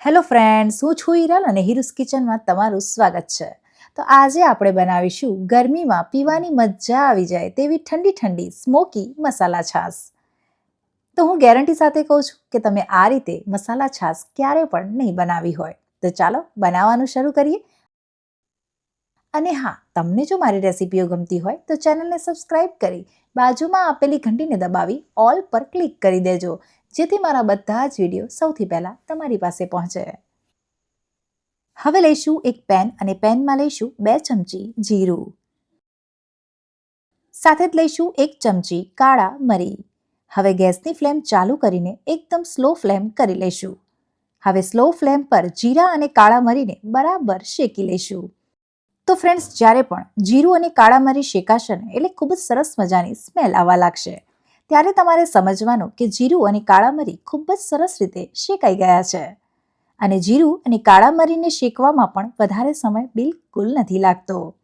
Hello friends, હું છું હિરલ અને હિરુસ કિચનમાં તમારું સ્વાગત છે. તો આજે આપણે બનાવીશું ગરમીમાં પીવાની મજા આવી જાય તેવી ઠંડી ઠંડી સ્મોકી મસાલા છાશ. તો હું ગેરંટી સાથે કહું છું કે તમે આ રીતે મસાલા છાશ ક્યારે પણ નહીં બનાવી હોય. તો ચાલો બનાવવાનું શરૂ કરીએ. અને હા, તમને જો મારી રેસીપીઓ ગમતી હોય તો ચેનલને સબસ્ક્રાઇબ કરી બાજુમાં આપેલી ઘંટીને દબાવી ઓલ પર ક્લિક કરી દેજો. જેથી મારા બધા જ વીડિયો સૌથી પહેલાં તમારી પાસે પહોંચે. હવે લઈશું એક પેન અને પેનમાં લઈશું બે ચમચી જીરું. સાથે જ લઈશું એક ચમચી કાળા મરી. હવે ગેસની ફ્લેમ ચાલુ કરીને એકદમ સ્લો ફ્લેમ કરી લઈશું. હવે સ્લો ફ્લેમ પર જીરા અને કાળા મરીને બરાબર શેકી લઈશું. તો ફ્રેન્ડ્સ, જ્યારે પણ જીરું અને કાળા મરી શેકાશે ને, એટલે ખૂબ જ સરસ મજાની સ્મેલ આવવા લાગશે. ત્યારે તમારે સમજવાનું કે જીરું અને કાળા મરી ખૂબ જ સરસ રીતે શેકાઈ ગયા છે. અને જીરું અને કાળા મરીને શેકવામાં પણ વધારે સમય બિલકુલ નથી લાગતો.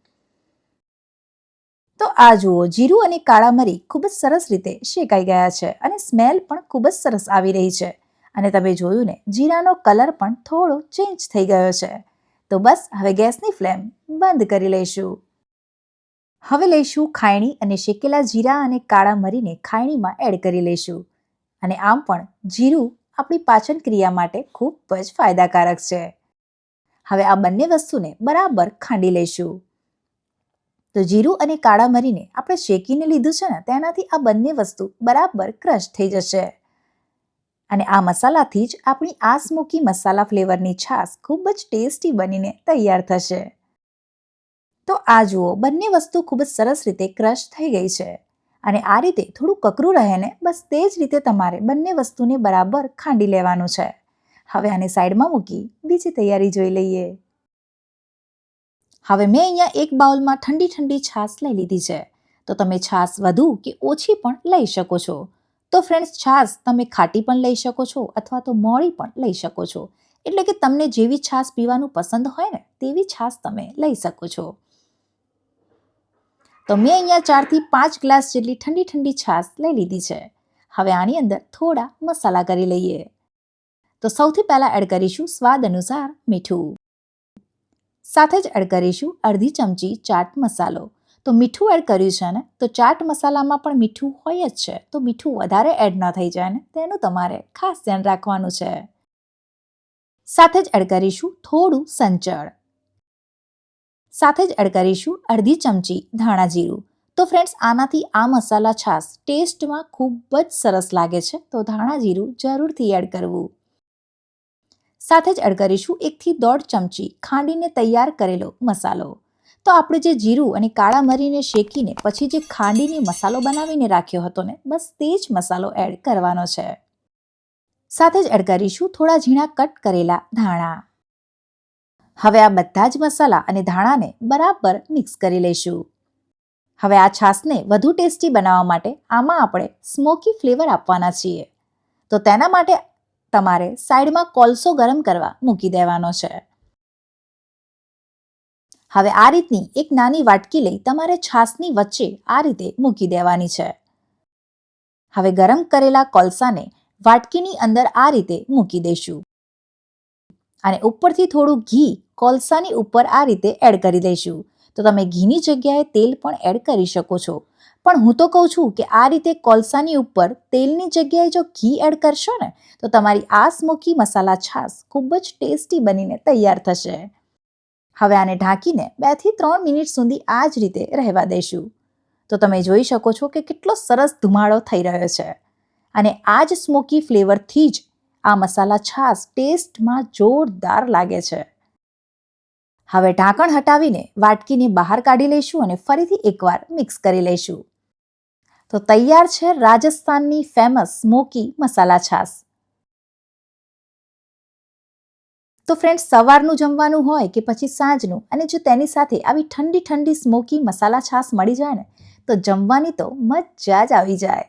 તો આ જુઓ, જીરું અને કાળા મરી ખૂબ જ સરસ રીતે શેકાઈ ગયા છે અને સ્મેલ પણ ખૂબ જ સરસ આવી રહી છે. અને તમે જોયું ને, જીરાનો કલર પણ થોડો ચેન્જ થઈ ગયો છે. તો બસ, હવે ગેસની ફ્લેમ બંધ કરી લઈશું. હવે લઈશું ખાયણી અને શેકેલા જીરા અને કાળા મરીને ખાયણીમાં એડ કરી લઈશું. અને આમ પણ જીરું આપણી પાચન ક્રિયા માટે ખૂબ જ ફાયદાકારક છે. હવે આ બંને વસ્તુને બરાબર ખાંડી લઈશું. તો જીરું અને કાળા મરીને આપણે શેકીને લીધું છે ને, તેનાથી આ બંને વસ્તુ બરાબર ક્રશ થઈ જશે. અને આ મસાલાથી જ આપણી આસમુખી મસાલા ફ્લેવરની છાશ ખૂબ જ ટેસ્ટી બનીને તૈયાર થશે. તો આ જુઓ, બંને વસ્તુ ખૂબ જ સરસ રીતે ક્રશ થઈ ગઈ છે. અને આ રીતે થોડું કકરું રહે ને, બસ તે જ રીતે તમારે બંને વસ્તુને બરાબર ખાંડી લેવાનું છે. હવે આને સાઈડમાં મૂકી બીજી તૈયારી જોઈ લઈએ. હવે મેં અહીંયા એક બાઉલમાં ઠંડી ઠંડી છાશ લઈ લીધી છે. તો તમે છાશ વધુ કે ઓછી પણ લઈ શકો છો? તો ફ્રેન્ડ્સ, છાશ તમે ખાટી પણ લઈ શકો છો અથવા તો મોળી પણ લઈ શકો છો. એટલે કે તમને જેવી છાશ પીવાનું પસંદ હોય ને, તેવી છાશ તમે લઈ શકો છો. તો મેં અહીંયા ચારથી પાંચ ગ્લાસ જેટલી ઠંડી ઠંડી છાશ લઈ લીધી છે. હવે આની અંદર થોડા મસાલા કરી લઈએ. તો સૌથી પહેલાં એડ કરીશું સ્વાદ અનુસાર મીઠું. સાથે જ એડ કરીશું અડધી ચમચી ચાટ મસાલો. તો મીઠું એડ કર્યું છે ને, તો ચાટ મસાલામાં પણ મીઠું હોય જ છે. તો મીઠું વધારે એડ ન થઈ જાય ને તેનું તમારે ખાસ ધ્યાન રાખવાનું છે. સાથે જ એડ કરીશું થોડું સંચળ. સાથે જ એડ કરીશું અડધી ચમચી ધાણા જીરું. તો ફ્રેન્ડ્સ આનાથી આ મસાલા છાશ ટેસ્ટમાં ખૂબ જ સરસ લાગે છે, તો ધાણા જીરું જરૂરથી એડ કરવું. સાથે જ એડ કરીશું એકથી દોઢ ચમચી ખાંડીને તૈયાર કરેલો મસાલો. તો આપણે જે જીરું અને કાળા મરીને શેકીને પછી જે ખાંડીની મસાલો બનાવીને રાખ્યો હતો ને, બસ તે જ મસાલો એડ કરવાનો છે. સાથે જ એડ કરીશું થોડા ઝીણા કટ કરેલા ધાણા. હવે આ બધા જ મસાલા અને ધાણાને બરાબર મિક્સ કરી લઈશું. હવે આ છાશને વધુ ટેસ્ટી બનાવવા માટે આમાં આપણે સ્મોકી ફ્લેવર આપવાના છીએ. તો તેના માટે તમારે સાઈડમાં કોલસો ગરમ કરવા મૂકી દેવાનો છે. હવે આ રીતની એક નાની વાટકી લઈ તમારે છાશની વચ્ચે આ રીતે મૂકી દેવાની છે. હવે ગરમ કરેલા કોલસાને વાટકીની અંદર આ રીતે મૂકી દઈશું. અને ઉપરથી થોડું ઘી કોલસાની ઉપર આ રીતે એડ કરી દઈશું. તો તમે ઘીની જગ્યાએ તેલ પણ એડ કરી શકો છો. પણ હું તો કહું છું કે આ રીતે કોલસાની ઉપર તેલની જગ્યાએ જો ઘી એડ કરશો ને, તો તમારી આ સ્મોકી મસાલા છાશ ખૂબ જ ટેસ્ટી બનીને તૈયાર થશે. હવે આને ઢાંકીને બેથી ત્રણ મિનિટ સુધી આ જ રીતે રહેવા દઈશું. તો તમે જોઈ શકો છો કે કેટલો સરસ ધુમાડો થઈ રહ્યો છે. અને આ જ સ્મોકી ફ્લેવરથી જ આ મસાલા છાશ ટેસ્ટમાં જોરદાર લાગે છે. હવે ઢાંકણ હટાવીને વાટકીને બહાર કાઢી લઈશું અને ફરીથી એકવાર મિક્સ કરી લઈશું. તો તૈયાર છે રાજસ્થાનની ફેમસ સ્મોકી મસાલા છાશ. તો ફ્રેન્ડ્સ સવારનું જમવાનું હોય કે પછી સાંજનું અને જો તેની સાથે આવી ઠંડી ઠંડી સ્મોકી મસાલા છાશ મળી જાય ને, તો જમવાની તો મજા જ આવી જાય.